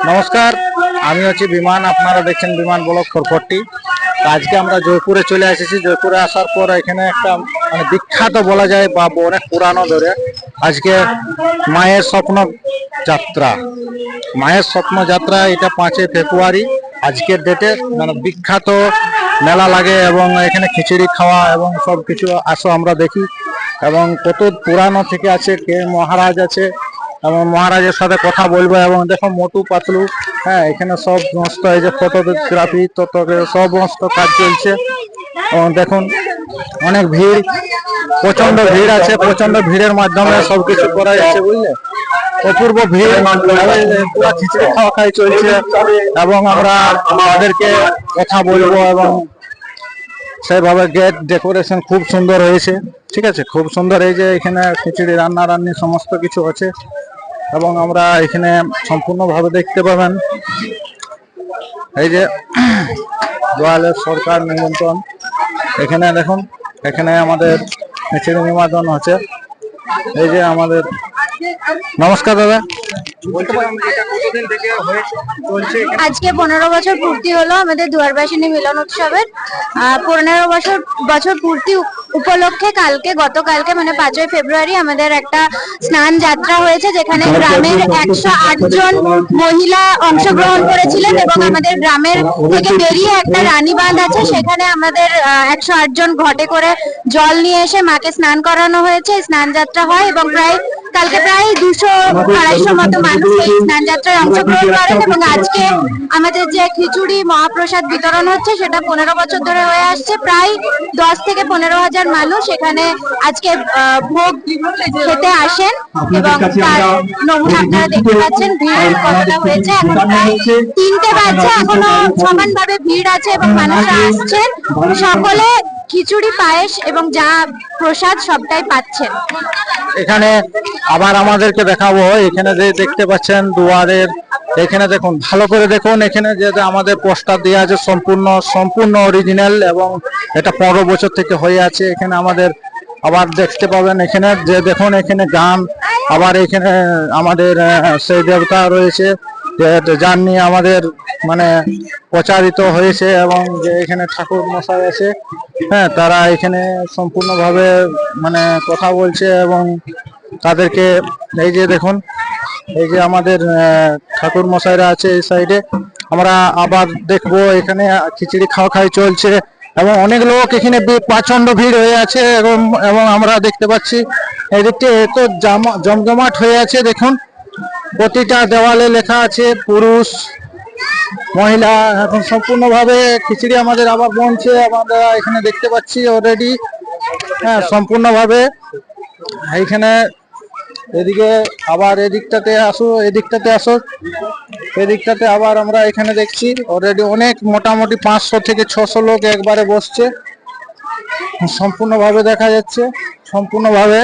নমস্কার, আমি হচ্ছি বিমান, আপনারা দেখছেন বিমান ব্লক তো আজকে আমরা জয়পুরে চলে এসেছি। জয়পুরে আসার পর এখানে একটা মানে বিখ্যাত বলা যায় বা অনেক পুরানো ধরে আজকে মায়ের স্বপ্ন যাত্রা। মায়ের স্বপ্ন যাত্রা এটা পাঁচই ফেব্রুয়ারি, আজকের ডেটে মানে বিখ্যাত মেলা লাগে এবং এখানে খিচুড়ি খাওয়া এবং সব কিছু আসো আমরা দেখি। এবং কত পুরানো থেকে আছে, কে মহারাজ আছে এবং মহারাজের সাথে কথা বলব এবং দেখো মোটু পাতলু হ্যাঁ এখানে সব সমস্ত এই যে ফটোগ্রাফি তত সব সমস্ত কাজ চলছে। এবং দেখুন, অনেক ভিড় প্রচণ্ড ভিড় আছে প্রচণ্ড ভিড়ের মাধ্যমে সবকিছু করা যাচ্ছে, বুঝলে? অপূর্ব ভিড় খিচুড়ি খাওয়া খাই চলছে, এবং আমরা আমাদেরকে কথা বলব এবং সেইভাবে গেট ডেকোরেশন খুব সুন্দর হয়েছে, ঠিক আছে? খুব সুন্দর এই যে এখানে খিচুড়ি রান্না রান্নি সমস্ত কিছু আছে। এবং আমরা এখানে সম্পূর্ণভাবে দেখতে পাবেন এই যে গোয়ালের সরকার নিমন্ত্রণ। এখানে দেখুন, এখানে আমাদের খিচুড়ি নিমন্ত্রণ হচ্ছে। এই যে আমাদের নমস্কার দাদা? আজকে পনেরো বছর পূর্তি হলো আমাদের দুয়ারবাসিনী মিলন উৎসবের। পনেরো বছর বছর পূর্তি উপলক্ষে কালকে গতকালকে মানে পাঁচই ফেব্রুয়ারি আমাদের একটা স্নান যাত্রা হয়েছে যেখানে গ্রামের একশো আট জন মহিলা অংশগ্রহণ করেছিলেন এবং আমাদের গ্রামের থেকে বেরিয়ে একটা রানী বাঁধ আছে সেখানে আমাদের একশো আট জন ঘটে করে জল নিয়ে এসে মাকে স্নান করানো হয়েছে। স্নান যাত্রা হয় এবং প্রায় কালকে প্রায় দুশো আড়াইশো মতো মানুষ এই স্নান যাত্রায় অংশগ্রহণ করেন এবং আজকে আমাদের যে খিচুড়ি মহাপ্রসাদ বিতরণ হচ্ছে সেটা পনেরো বছর ধরে হয়ে আসছে। প্রায় দশ থেকে পনেরো হাজার মানুষ এখানে আজকে ভোগ খেতে আসেন এবং তার নমুনা আপনারা দেখতে পাচ্ছেন ভিড় কতটা হয়েছে? এখন প্রায় তিনটে বাজছে এখনও সমানভাবে ভিড় আছে এবং মানুষরা আসছেন। সকলে খিচুড়ি, পায়েস এবং যা প্রসাদ সবটাই পাচ্ছেন। এখানে আবার আমাদেরকে দেখাবো। এখানে যে দেখতে পাচ্ছেন দুয়ারের, এখানে দেখুন, ভালো করে দেখুন। এখানে যে আমাদের পোস্টার দেওয়া আছে, সম্পূর্ণ সম্পূর্ণ অরিজিনাল এবং এটা পনেরো বছর থেকে হয়ে আছে। এখানে আমাদের আবার দেখতে পাবেন এখানে যে দেখুন, এখানে গান, আবার এখানে আমাদের সেই দেবতা রয়েছে। যার নিয়ে আমাদের মানে প্রচারিত হয়েছে এবং যে এখানে ঠাকুর মশাই আছে হ্যাঁ তারা এখানে সম্পূর্ণভাবে মানে কথা বলছে এবং তাদেরকে এই যে দেখুন, এই যে আমাদের ঠাকুর মশাইরা আছে এই সাইডে, আমরা আবার দেখব এখানে খিচুড়ি খাওয়া খাই চলছে এবং অনেক লোক এখানে প্রচণ্ড ভিড় হয়ে আছে এবং এবং আমরা দেখতে পাচ্ছি। এদিকটা এত জামা- জমজমাট হয়ে আছে, দেখুন। প্রতিটা দেওয়ালে লেখা আছে, পুরুষ, মহিলা, এখন সম্পূর্ণভাবে খিচুড়ি আমাদের আবার বনছে, আমরা এখানে দেখতে পাচ্ছি অলরেডি হ্যাঁ সম্পূর্ণভাবে। এইখানে এদিকে আবার এদিকটাতে আসো এদিকটাতে আসো। এদিকটাতে আবার আমরা এখানে দেখছি অলরেডি অনেক, মোটামুটি পাঁচশো থেকে ছশো লোক একবারে বসছে। সম্পূর্ণভাবে দেখা যাচ্ছে, সম্পূর্ণভাবে।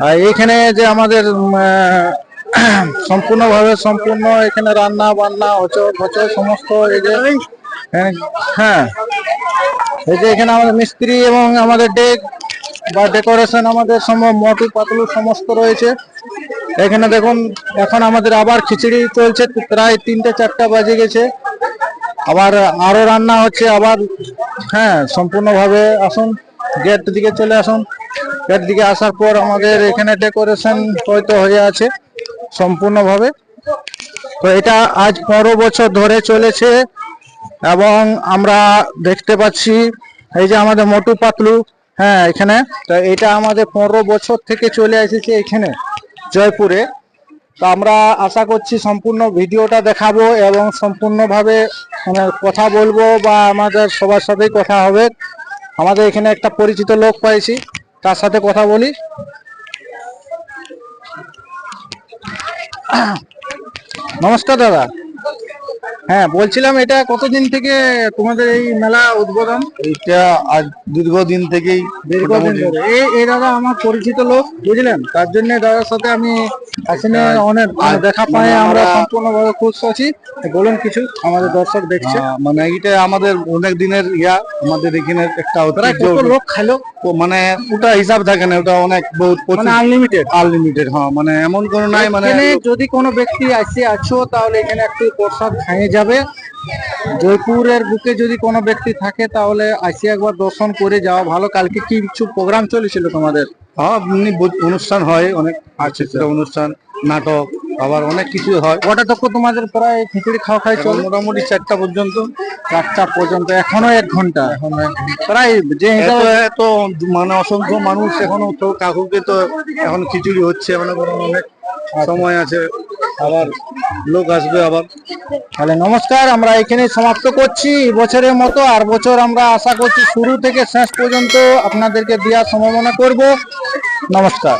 আর এইখানে যে আমাদের সম্পূর্ণভাবে সম্পূর্ণ এখানে রান্না বান্না হচো হচো সমস্ত এই যে হ্যাঁ, হ্যাঁ। এই যে এখানে আমাদের মিস্ত্রি এবং আমাদের ডেক বা ডেকোরেশন আমাদের সম মোটু পাতলু সমস্ত রয়েছে। এখানে দেখুন এখন আমাদের আবার খিচুড়ি চলছে প্রায় তিনটে চারটা বাজে গেছে। আবার আরও রান্না হচ্ছে আবার হ্যাঁ সম্পূর্ণভাবে আসুন গেট দিকে চলে আসুন। গেট দিকে আসার পর আমাদের এখানে ডেকোরেশন হয়তো হয়ে আছে সম্পূর্ণভাবে। তো এটা আজ পনেরো বছর ধরে চলেছে এবং আমরা দেখতে পাচ্ছি, এই যে আমাদের মোটু পাতলু হ্যাঁ এখানে। তো এটা আমাদের পনেরো বছর থেকে চলে এসেছে এখানে, জয়পুরে। তো আমরা আশা করছি সম্পূর্ণ ভিডিওটা দেখাবো এবং সম্পূর্ণভাবে মানে কথা বলব বা আমাদের সবার সাথেই কথা হবে। আমাদের এখানে একটা পরিচিত লোক পাইছি। তার সাথে কথা বলি? নমস্কার দাদা। হ্যাঁ বলছিলাম এটা কতদিন থেকে তোমাদের এই মেলা উদ্বোধন? এটা আজ দীর্ঘদিন থেকেই দীর্ঘদিন ধরে। এই এই দাদা আমার পরিচিত লোক বুঝলেন? তার জন্য দাদার সাথে আমি আসলে অনেক মানে দেখা পাই মানে আমরা সম্পূর্ণভাবে খুশ আছি। বলুন কিছু আমাদের দর্শক দেখছে। মানে এটা আমাদের অনেক দিনের ইয়া আমাদের এখানে একটা লোক খাইলো ও মানে ওটা হিসাব থাকে না ওটা অনেক বহুত মানে আনলিমিটেড আনলিমিটেড হ্যাঁ মানে এমন কোনো নাই মানে যদি কোনো ব্যক্তি আসে আছো তাহলে এখানে একটু প্রসাদ খাইয়ে যাবে। জয়পুরের বুকে যদি কোনো ব্যক্তি থাকে তাহলে আইসি একবার দর্শন করে যাওয়া ভালো। কালকে কি কিছু প্রোগ্রাম চলেছিল তোমাদের? হ্যাঁ অনুষ্ঠান হয় অনেক আছে অনুষ্ঠান নাটক আবার অনেক কিছু হয়। কটা তক তোমাদের প্রায় খিচুড়ি খাওয়া খাই চল? মোটামুটি চারটা পর্যন্ত। চারটা পর্যন্ত এখনও এক ঘণ্টা? এখন প্রায় যে এত মানে অসংখ্য মানুষ এখনও তো কাকুকে তো এখন খিচুড়ি হচ্ছে মনে অনেক সময় আছে। আবার লোক আসবে আবার। তাহলে নমস্কার, আমরা এখানে সমাপ্ত করছি। বছরের মতো আর বছর আমরা আশা করছি শুরু থেকে শেষ পর্যন্ত আপনাদেরকে দেওয়ার সম্ভাবনা করব। নমস্কার।